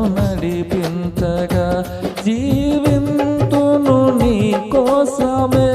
నడిపించగా జీవింతును నీ కోసమే.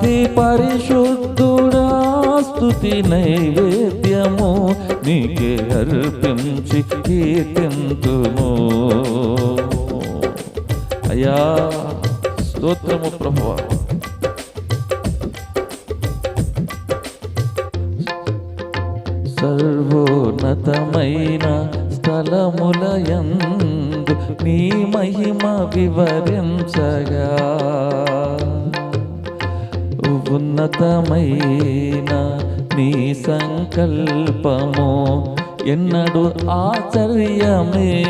అతి పరిశుద్ధుడా స్థుతి నైవేద్యము నీకే అర్పించి కీర్తింతుము. అయ్యా స్తోత్రము ప్రభు సర్వోన్నతమైన స్థలములయందు నీ మహిమ వివరించగా. ఉన్నతమైన నీ సంకల్పము ఎన్నడు ఆశ్చర్యమే.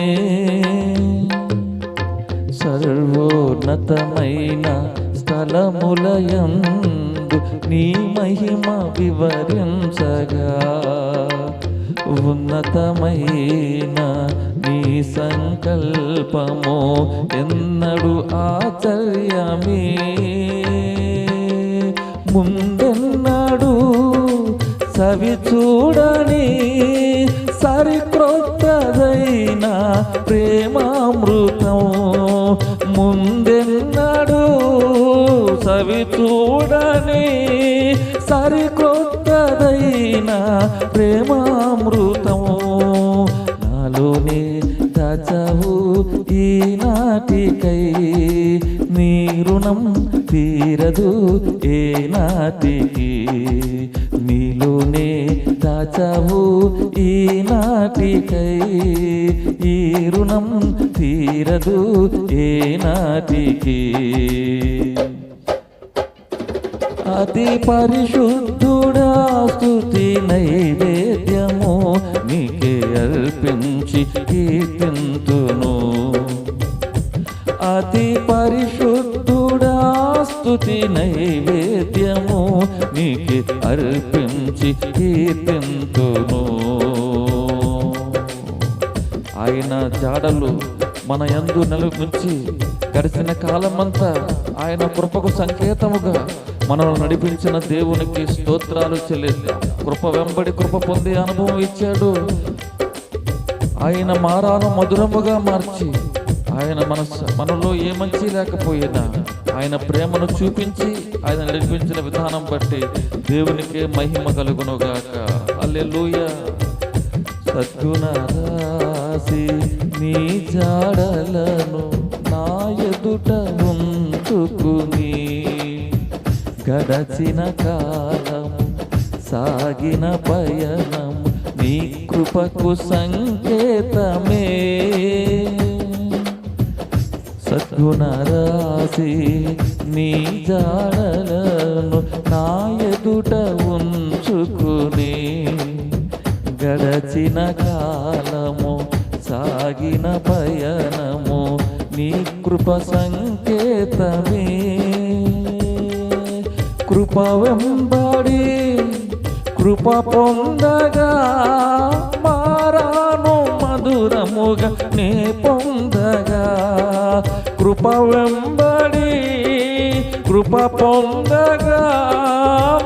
సర్వోన్నతమైన స్థలములయందు నీ మహిమ వివరించగా. ఉన్నతమైన నీ సంకల్పము ఎన్నడు ఆచర్యమే ముందెన్నాడు. సవి చూడని సరిక్రొత్తదైన ప్రేమామృతం ముందెన్నాడు. సవి చూడని సరిక్రొత్తదైన ప్రేమామృతం దాచావు ఈనాటికై. నీ రుణం తీరదు ఏ నాటికి నీలోనే దాచవు ఈ నాటికై ఈ రుణం తీరదు ఏ నాటికి అతి పరిశుద్ధుడా స్తుతి నైవేద్యము నీకే కల్పించి కీర్తింతును. అతి పరిశుద్ధుడా స్తుతి నైవేద్యము నీకే అర్పించి కీర్తింతును. ఆయన జాడలు మన యందు నలుగుంచి గడిచిన కాలమంతా ఆయన కృపకు సంకేతముగా మనల్ని నడిపించిన దేవునికి స్తోత్రాలు చెల్లిద్దాం. కృప వెంబడి కృప పొంది అనుభవం ఇచ్చాడు. ఆయన మారాను మధురముగా మార్చి ఆయన మన మనలో ఏ మంచి లేకపోయినా ఆయన ప్రేమను చూపించి ఆయన నడిపించిన విధానం బట్టి దేవునికే మహిమ కలుగునుగాక. అల్లె లూయ రాసి నీ జాడలను నా ఎదుట ఉంచుకుని గడచిన కాలం సాగిన పయనం నీ కృపకు సంకేతమే. సద్గుణరాశి నీ జాడలను నా ఎదుట ఉంచుకుని గడచిన కాలము సాగిన పయనము నీ కృప సంకేతమే. కృప వెంబడి కృప పొందగా మధురముగా నే పొందగా. కృప వెంబడి కృప పొందగా.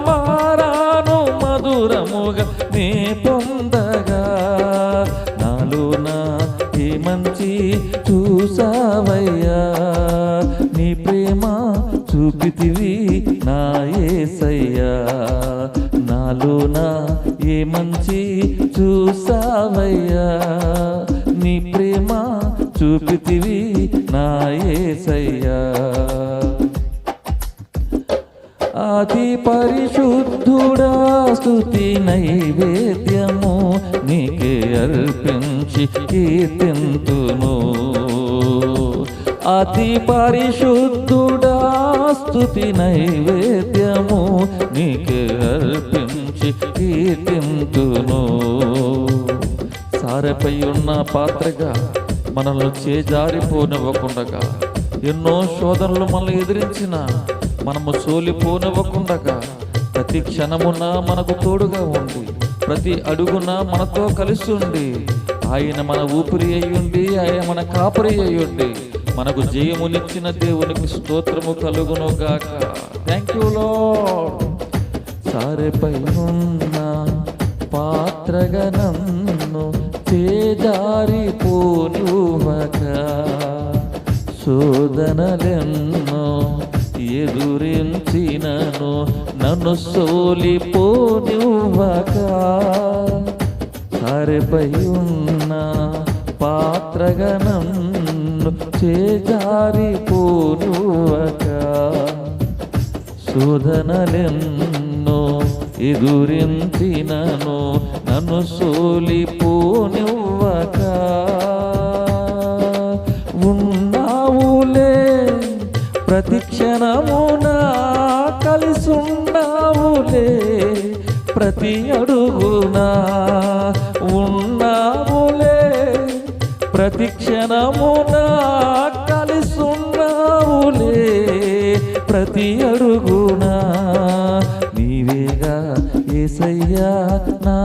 మారాను మధురముగా నే పొందగా. నాలో ఏ మంచి చూసావయ్యా. నీ ప్రేమ చూపితివి నా ఏసయ్యా. నాలోన ఏ మంచి చూసావయ్యా. ప్రేమ చూపితివి నా ఏసయ్యా. అతి పరిశుద్ధుడా స్థుతి నైవేద్యము నీకే అర్పించి కీర్తింతును. అతి పరిశుద్ధుడా స్థుతి నైవేద్యము నీకే అర్పించి కీర్తింతును. సారెపై ఉన్న పాత్రగా మనల్ని చేజారిపోనివ్వకుండగా ఎన్నో శోధనలు మనల్ని ఎదిరించిన మనము సోలిపోనివ్వకుండగా ప్రతి క్షణమున మనకు తోడుగా ఉండి ప్రతి అడుగున మనతో కలిసి ఉండి ఆయన మన ఊపిరి అయ్యుండి ఆయన మన కాపరి అయ్యుండి మనకు జయమునిచ్చిన దేవునికి స్తోత్రము కలుగును గాక థ్యాంక్ యూ లో సారెపై ఉన్న పాత్రగా నన్ను చేజారిపోనువక శోధనలెన్నో ఎదురించినను నన్ను సోలిపోనివ్వక. సారెపై ఉన్న పాత్రగా నన్ను చేజారిపోనువక శోధనలెన్నో ఎదురించినను నన్ను సోలిపోనివ్వక. ఉన్నావులే ప్రతి క్షణమున కలిసున్నావులే ప్రతి అడుగునా. ఉన్నావులే ప్రతి క్షణమున కలిసున్నావులే ప్రతి అడుగునా. నీవేగా ఏసయ్యా నా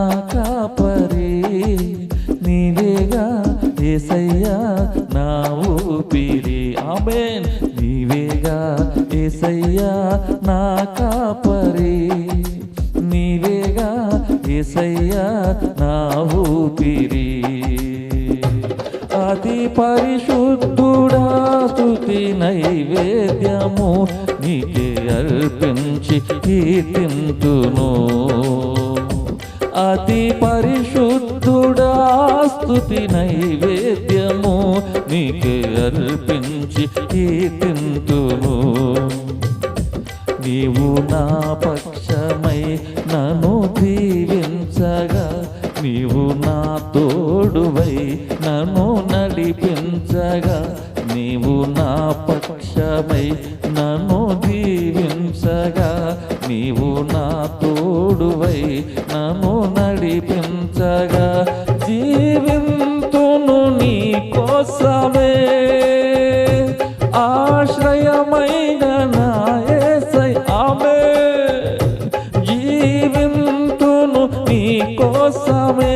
ఏసయ్యా నా ఊపిరి ఆమెన్. నీవేగా ఏసయ్యా నా కాపరి. నీవేగా ఏసయ్యా నా ఊపిరి. అతి పరిశుద్ధుడా స్థుతి నైవేద్యము నీకే అర్పించి కీర్తింతును అతి పరిశుద్ధుడా స్థుతి నైవేద్యము నీకే అర్పించి కీర్తింతుము నీవు నా పక్షమై నన్ను దీవించగా నీవు నా తోడువై నన్ను నడిపించగా నీవు నా పక్షమై నన్ను దీవించగా నీవు నా తోడువై నన్ను నడిపించగా జీవింతును నీ కోసమే. ఆశ్రయమైన నాయసై ఆమె జీవింతును నీ కోసమే.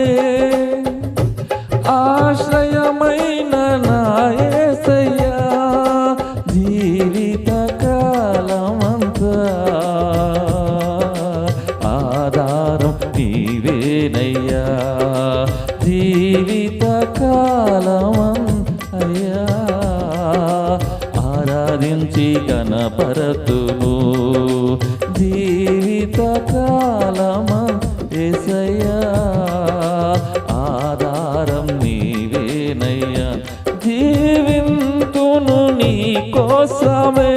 ఆశ్రయ కనపరతును జీవిత కాలమ ఆధారం నీవేనయ్యా. జీవింతును నీ కోసమే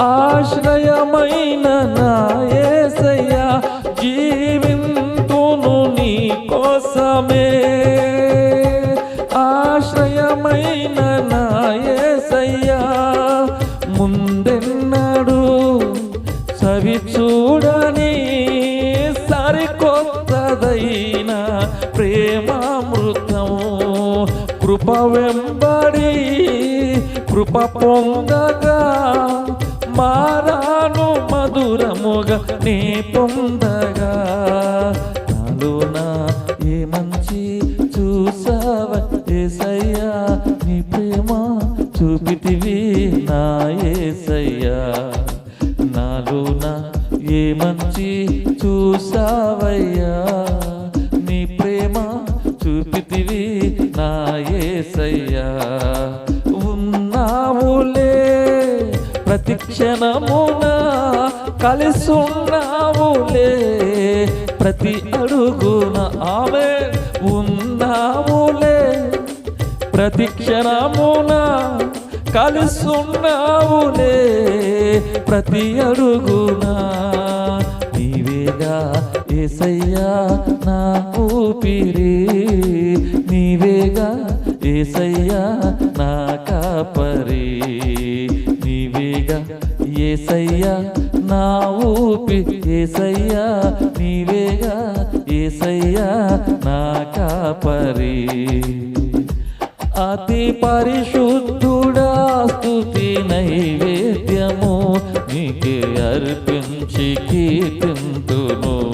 ఆశ్రయమైన నాయసయ్యా జీవింతును నీ కోసమే. వెంబడి కృప పొందగా మారాను మధురముగా నే పొందగా. నాలోన ఏ మంచి చూసావ ఏసయ్యా నీ ప్రేమ చూపితివి నా ఏసయ్యా. నాలోన ఏ మంచి చూసావయ్యా నీ ప్రేమ చూపితివి ఏసయ్యా ఉన్నావులే ప్రతి క్షణమున కలిసున్నావులే. ప్రతి అడుగున ఆమె ఉన్నావులే. ప్రతి క్షణమున కలుసున్నావులే. ప్రతి అడుగున నీవేగా ఏసయ్యా నా ఊపిరి. నీవేగా ఏసయ్యా నా కాపరి. నీవేగా ఏసయ్యా నా ఊపి. ఏసయ్యా నీవేగా ఏసయ్యా నా కాపరి. అతి పరిశుద్ధుడా స్థుతి నైవేద్యము. నీకే అర్పించి కీర్తింతును.